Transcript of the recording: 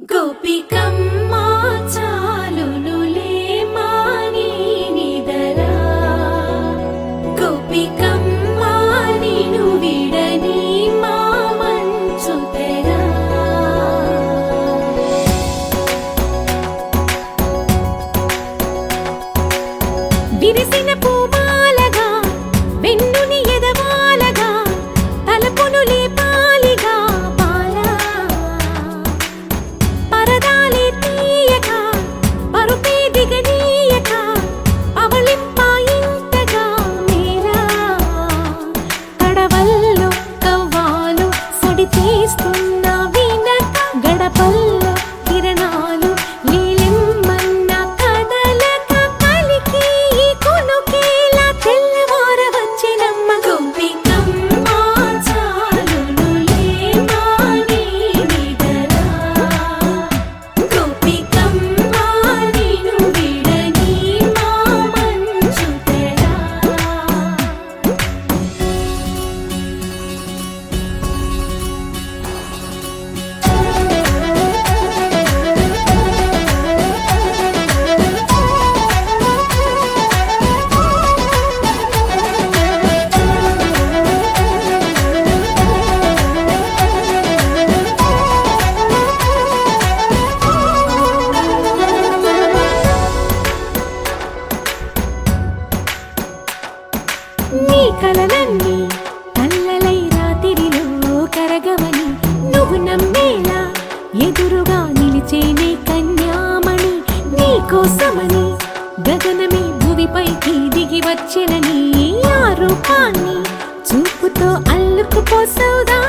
గోపికమ్మా చాలునులే మాని నిదరా. గోపికమ్మా నిను విడని మా మంచు తెరా. నీ కలలన్నీ కల్లలై రాత్రిలో కరగవని నువ్వు నమ్మేలా ఎదురుగా నిలిచేనే కన్యామణి నీ కోసమని గగనమే భువిపైకి దిగి వచ్చిన నీ ఆ రూపాన్ని చూపుతో అల్లుకుపోసౌదా